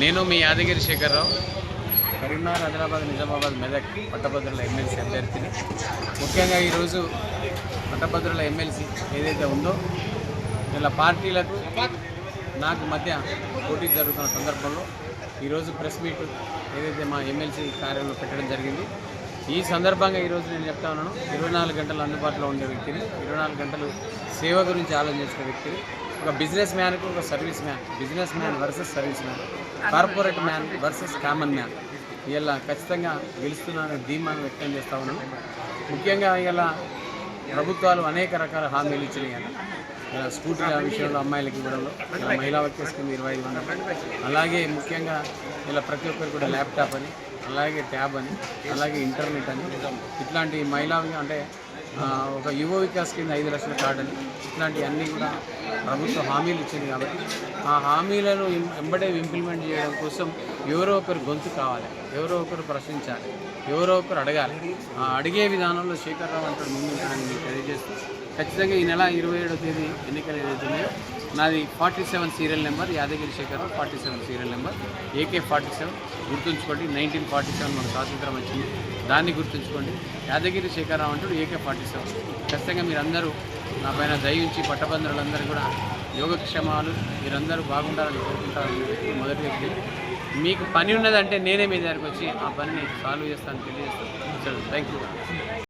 నేను మీ యాదగిరి శేఖర్రావు. కరీంనగర్ ఆదిలాబాద్ నిజామాబాద్ మెదక్ పట్టభద్రుల ఎమ్మెల్సీ అభ్యర్థిని. ముఖ్యంగా ఈరోజు పట్టభద్రుల ఎమ్మెల్సీ ఏదైతే ఉందో ఇలా పార్టీలకు నాకు మధ్య పోటీ జరుగుతున్న సందర్భంలో ఈరోజు ప్రెస్ మీట్ ఏదైతే మా ఎమ్మెల్సీ కార్యాలయంలో పెట్టడం జరిగింది. ఈ సందర్భంగా ఈరోజు నేను చెప్తా ఉన్నాను ఇరవై నాలుగు గంటలు అందుబాటులో ఉండే వ్యక్తిని ఇరవై నాలుగు గంటలు సేవ గురించి ఆలోచించిన వ్యక్తిని ఒక బిజినెస్ మ్యాన్కు ఒక service man. Business man versus service man. Corporate man versus common man. ఇలా ఖచ్చితంగా గెలుస్తున్నానని ధీమాను వ్యక్తం చేస్తూ ఉన్నాను ముఖ్యంగా ఇలా ప్రభుత్వాలు అనేక రకాల హామీలు ఇచ్చినాయి అని ఇలా స్కూటీల విషయంలో అమ్మాయిలకి ఇవ్వడంలో ఇలా మహిళా వర్కర్స్ కింద ఇరవై ఐదు వందలు. అలాగే ముఖ్యంగా ఇలా ప్రతి ఒక్కరు కూడా ల్యాప్టాప్ అని అలాగే ట్యాబ్ అని అలాగే ఇంటర్నెట్ అని. ఇట్లాంటి మహిళా అంటే ఒక యువ వికాస్ కింద ఐదు లక్షల కార్డు ఇట్లాంటివన్నీ కూడా ప్రభుత్వం హామీలు ఇచ్చింది కాబట్టి ఆ హామీలను వెంబడే ఇంప్లిమెంట్ చేయడం కోసం ఎవరో ఒకరు గొంతు కావాలి ఎవరో ఒకరు ప్రశ్నించాలి ఎవరో ఒకరు అడగాలి. ఆ అడిగే విధానంలో శేఖర్ రావు అంటాడు ముందుంటాడని మీకు తెలియజేస్తూ ఖచ్చితంగా ఈ నెల ఇరవై ఏడో తేదీ ఎన్నికలు ఏదైతున్నాయో నాది forty seven serial number Yadagiri Shekhar forty seven serial number AK forty seven. గుర్తుంచుకోండి నైన్టీన్ ఫార్టీ సెవెన్ మనకు స్వాతంత్రం వచ్చింది. దాన్ని గుర్తుంచుకోండి. యాదగిరి శేఖరరావు అంటూ ఏకే ఫార్టీ సెవెన్ ఖచ్చితంగా మీరందరూ నా పైన దయించి పట్టభద్రులందరూ కూడా యోగక్షేమాలు మీరందరూ బాగుండాలని కోరుకుంటారని మొదటి వ్యక్తి. మీకు పని ఉన్నదంటే నేనే మీ దగ్గరికి వచ్చి ఆ పనిని సాల్వ్ చేస్తాను తెలియజేస్తాను. Thank you